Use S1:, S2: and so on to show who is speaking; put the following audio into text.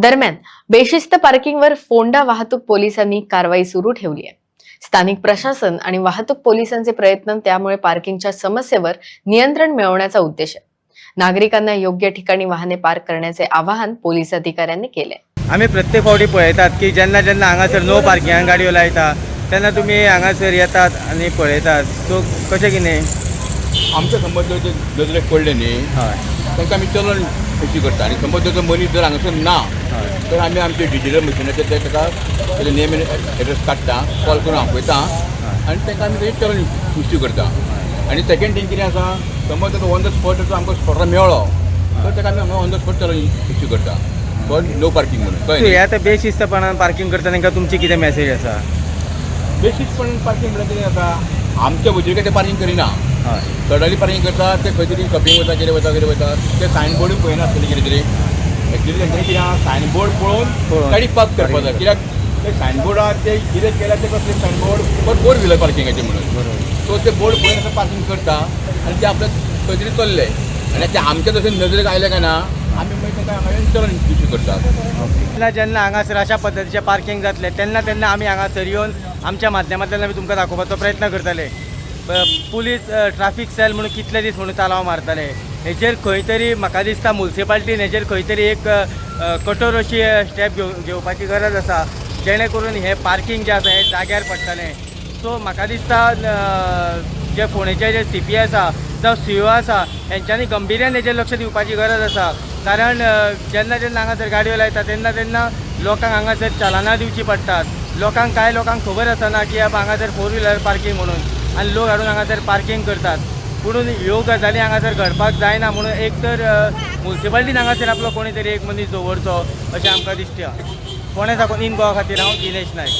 S1: दरम्यान बेशिस्त पार्किंगवर फोंडा वाहतूक पोलिसांनी कारवाई सुरू ठेवली आहे. स्थानिक प्रशासन आणि वाहतूक पोलिसांचे प्रयत्न त्यामुळे पार्किंगच्या समस्येवर नियंत्रण मिळवण्याचा उद्देश आहे. नागरिकांना योग्य ठिकाणी वाहने पार्क करण्याचे आवाहन पोलीस अधिकाऱ्यांनी केले
S2: आम्ही प्रत्येक फावटी पळयतात की जेन्ना जेन्ना हांगासर नो पार्किंग गाडयो लायता तेन्ना तुम्ही हांगासर येतात आणि पळयतात सो कशें कितें
S3: आमच्या समज जर नजरेक पडले न्ही.
S2: हय.
S3: तांकां आमी चलन अशी करता. आनी समज जर तो मनीस जर हांगासर ना तर आमी आमचे डिजिटल मशिनाचेर ते ताका तेजे नेम एड्रेस काडटा कॉल करून आपयता आनी तांकां आमी तेजें चलन इश्यू करता. आनी सेकेंड थींग कितें आसा समज जर ऑन द स्पॉट जर तो आमकां स्पॉटार मेळ्ळो तर ताका आमी हांगा ऑन द स्पॉट चलन इश्यू करता. फॉर नो पार्किंग म्हणून. कळ्ळें?
S2: हे आतां बेशिस्तपणान पार्किंग करता तांकां तुमची कितें मेसेज आसा
S3: बेशिस्तपणान पार्किंग म्हळ्यार कितें जाता आमच्या वजेर ते पार्किंग करिना.
S2: हय
S3: चडाली पार्किंग करता ते खंय तरी शॉपिंग वता कितें वता कितें वता. ते सायनबोर्डूय पळयना आसतलें कितें तरी. एक्चुली तेंच्यांनी कितें सायनबोर्ड पळोवन. गाडी पार्क करपाक जाय कित्याक ते सायनबोर्डार ते कितें केल्यार ते कसले सायनबोर्ड फॉर फोर व्हिलर पार्किंगाचे म्हणून.
S2: बरोबर.
S3: सो ते बोर्ड पळोवन असं पार्किंग करता आनी ते आपल्या खंय तरी चल्ले आनी ते आमच्या तशें नजरेक आयले काय ना आमी मागीर तांकां हांगा चलन इश्यू करतात.
S2: जेन्ना हांगासर अशा पद्दतीचें पार्किंग जातलें तेन्ना तेन्ना आमी हांगासर येवन आमच्या माध्यमांतल्यान आमी तुमकां दाखोवपाचो प्रयत्न करतले. पुलीस ट्राफीक सेल म्हणून कितले दीस म्हणून तालांव मारतले. हेचेर खंय तरी म्हाका दिसता मुन्सिपाल्टीन हेचेर खंय तरी एक कठोर अशी स्टेप घेव घेवपाची गरज आसा. जेणे करून हे पार्किंग जे आसा हे जाग्यार पडटलें. सो म्हाका दिसता जे फोंडेचे जे सी पी आसा जावं सी ओ आसा हेंच्यांनी गंभीर्यान हेचेर लक्ष दिवपाची गरज आसा. कारण जेन्ना जेन्ना हांगासर गाडयो लायता तेन्ना तेन्ना लोकांक हांगासर चलानां दिवची पडटात. लोकांक कांय लोकांक खबर आसना की बाबा हांगासर फोर व्हिलर पार्किंग म्हणून आनी लोक हाडून हांगासर पार्किंग करतात. पुणून ह्यो गजाली हांगासर घडपाक जायना म्हणून एक तर म्युन्सिपाल्टीन हांगासर आपलो कोणी तरी एक मनीस दवरचो अशें आमकां दिसता फोंड्या साकून इन गोवा खातीर हांव दिनेश नायक.